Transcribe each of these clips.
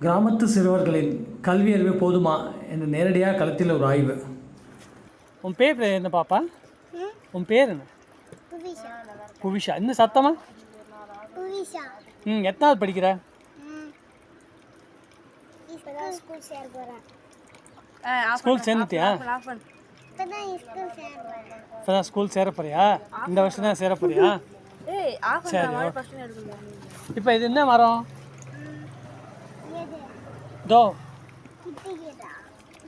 கிராமத்து சிறுவர்களின் கல்வி அறிவு போதுமா என்று நேரடியாக களத்தில் ஒரு ஆய்வு. உன் பேர் என்ன பாப்பா? உன் பேர் என்ன? புவிஷா புவிஷா இன்னும் சத்தமா? புவிஷா ம் எத்தனாவது படிக்கிற? ஸ்கூல் சேர்ந்துட்டியா? இப்போ தான் ஸ்கூல் சேர போறியா? இந்த வருஷம் தான் சேர போறியா? சரி இப்போ இது என்ன மரம்? தோ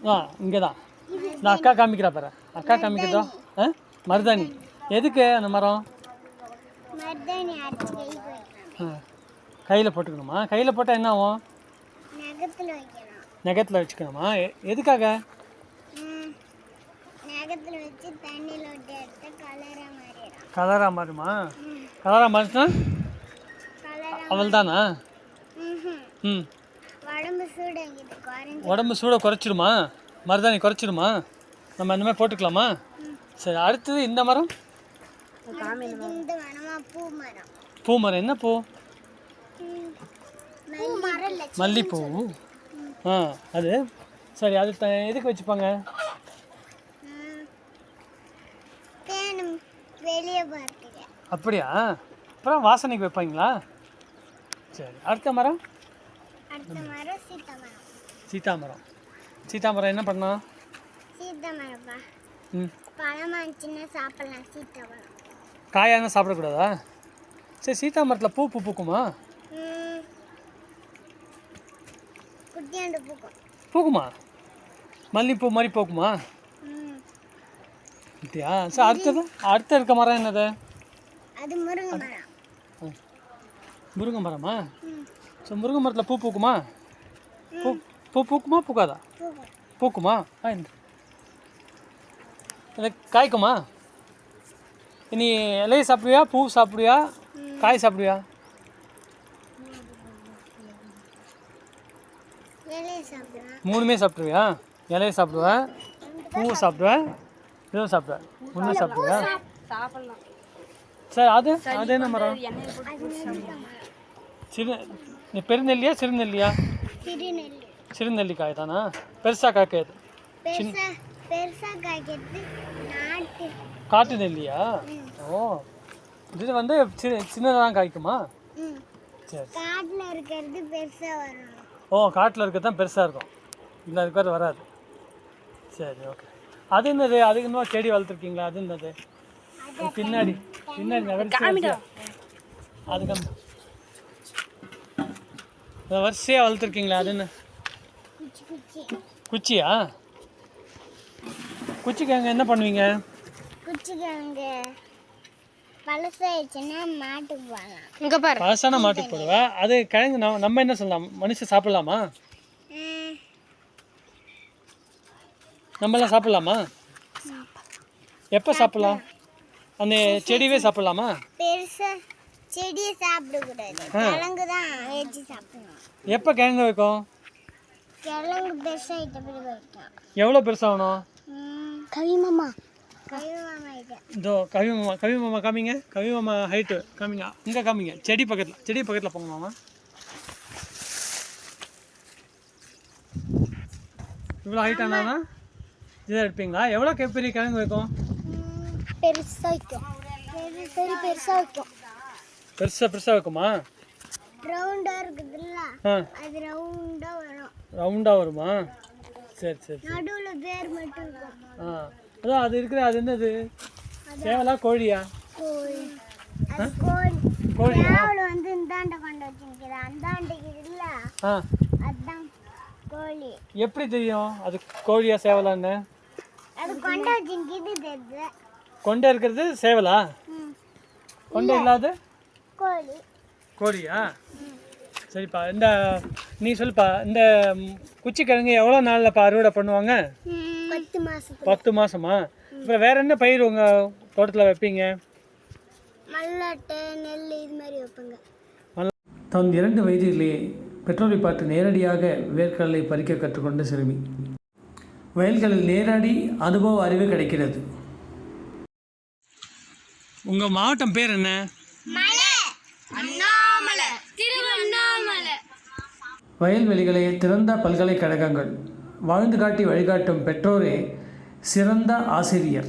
ஆ இங்கே தான் நான் அக்கா காமிக்கிறா பாரு. அக்கா காமிக்கிறதோ? ஆ மருதாணி. எதுக்கு அந்த மரம்? கையில் போட்டுக்கணுமா? கையில் போட்டால் என்ன ஆகும்? நகத்துல வச்சுக்கணுமா? எதுக்காக? கலராக மாறுமா? கலராக கலரா அவள் தானா ம். உடம்பு சூடை குறைச்சிடுமா? மருதாணி குறைச்சிடுமா? நம்ம இந்த மாதிரி போட்டுக்கலாமா? சரி அடுத்தது இந்த மரம்? பூ மரம். என்ன பூ? மல்லிப்பூ. ஆ அது? சரி அது எதுக்கு வச்சுப்பாங்க? அப்படியா? அப்புறம் வாசனைக்கு வைப்பாங்களா? சரி அடுத்த மரம்? அடுத்த மரம் சீத்தா மரம் சீதா மரம் சீதா மரம் என்ன பண்ணலாம் சீத்தா மரப்பா ம் இருந்துச்சுன்னா சாப்பிடலாம் காயான சாப்பிடக்கூடாதா? சரி சீதா மரத்தில் பூ பூ பூக்குமா? பூக்கும். மல்லிப்பூ மாதிரி பூக்குமா. அப்படியா? சரி அடுத்தது? அடுத்த இருக்க மரம் என்னது? அது முருங்கை மரம். ஸோ முருங்கை மரத்தில் பூ பூக்குமா? பூ பூ பூக்குமா பூக்காதா? பூக்கும்? ஆ இந்த. இது காய்க்குமா? நீ இலையை சாப்பிடுவியா பூ சாப்பிடுவியா காய் சாப்பிடுவியா? மூணுமே சாப்பிடுவியா இலையை சாப்பிடுவேன் பூவை சாப்பிடுவேன் இதுவும் சாப்பிடுவேன். ஒன்றும் சாப்பிடுவியா சாப்பிடலாம். சரி அது அது என்ன மரம்? சிறு நீ பெருநெல்லியா சிறுநெல்லியா? திருநெல்லி சிறுநெல்லிக்காய் தானா? பெருசாக காய்க்காது காய்க்கிறது காட்டு நெல்லியா? ஓ. இது வந்து சின்ன சின்னதாக தான் காய்க்குமா சரி. காட்டில் இருக்கிறது பெருசா வரும். ஓ காட்டில் இருக்கிறது தான் பெருசாக இருக்கும். இல்லை இருக்கிறது வராது. சரி ஓகே. அது என்னது? அதுக்கு இன்னும் செடி வளர்த்துருக்கீங்களா? அது என்னது? அது பின்னாடி பின்னாடி நகர்ச்சி அதை வரிசையாக வளர்த்துருக்கீங்களா? அது என்ன? குச்சி குச்சி குச்சியா? குச்சிக்கு அங்கே என்ன பண்ணுவீங்க? பாரு. பழசான மாட்டுக்கு போடுவேன் அது கிழங்கு நம்ம நம்ம என்ன சொல்லலாம்? மனுஷன் சாப்பிடலாமா? ம், நம்மளாம் சாப்பிடலாமா? எப்போ சாப்பிடலாம்? அந்த செடியவே சாப்பிடலாமா? பெருசா செடியை சாப்பிடக்கூடாது. கிழங்கு தான் வச்சு சாப்பிடணும். எப்போ கிழங்கு வைக்கும்? கிழங்கு பெருசாகிட்ட பிறகு வைக்கும் எவ்வளோ பெருசாகணும் கவி மாமா. கவி மாமா இது. இதோ கவி மாமா கவி மாமா காமிங்க. கவி மாமா ஹைட்டு காமிங்க. இங்கே காமிங்க. செடி பக்கத்தில் செடி பக்கத்தில் போங்க மாமா. இவ்வளோ ஹைட் ஆனானா இதை எடுப்பீங்களா? எவ்வளோ பெரிய கிழங்கு வைக்கும்? பெருசா வைக்கும். பெரிய பெருசா வைக்கும். பெருசாக பெருசாக வைக்குமா? ரவுண்டா இருக்குதுல்ல? அது ரவுண்டா வரும். ரவுண்டாக வருமா? சரி சரி நடுவுல வேர் மட்டும் இருக்கும் ஆ. அதான் அது இருக்கிற அது என்னது? சேவலா கோழியா? கோழி. கோழி. சேவல் வந்து இந்தாண்ட கொண்டு இல்ல கோழி. எப்படி தெரியும்? அது கோழியா சேவலான்னு? அது கொண்டு வச்சுருக்குது தெரியுது கொண்டை இருக்கிறது சேவலா? கொண்டை இல்லாத? கோழி. கோழியா? சரிப்பா இந்த நீ சொல்லுப்பா இந்த குச்சி கிழங்கு எவ்வளோ நாளில்ப்பா அறுவடை பண்ணுவாங்க? பத்து மாசம் பத்து மாசமா? அப்புறம் வேற என்ன பயிர் உங்கள் தோட்டத்தில் வைப்பீங்க? மல்லாட்டை நெல் இது மாதிரி வைப்பாங்க. தன் இரண்டு வயதிலேயே பெற்றோரை பார்த்து நேரடியாக வேர்க்கடலை பறிக்க கற்றுக்கொண்ட சிறுமி. வயல்களில் நேரடி அனுபவ அறிவு கிடைக்கிறது. உங்கள் மாவட்டம் பேர் என்ன? வயல்வெளிகளே திறந்த பல்கலைக்கழகங்கள் வாழ்ந்து காட்டி வழிகாட்டும் பெற்றோரே சிறந்த ஆசிரியர்.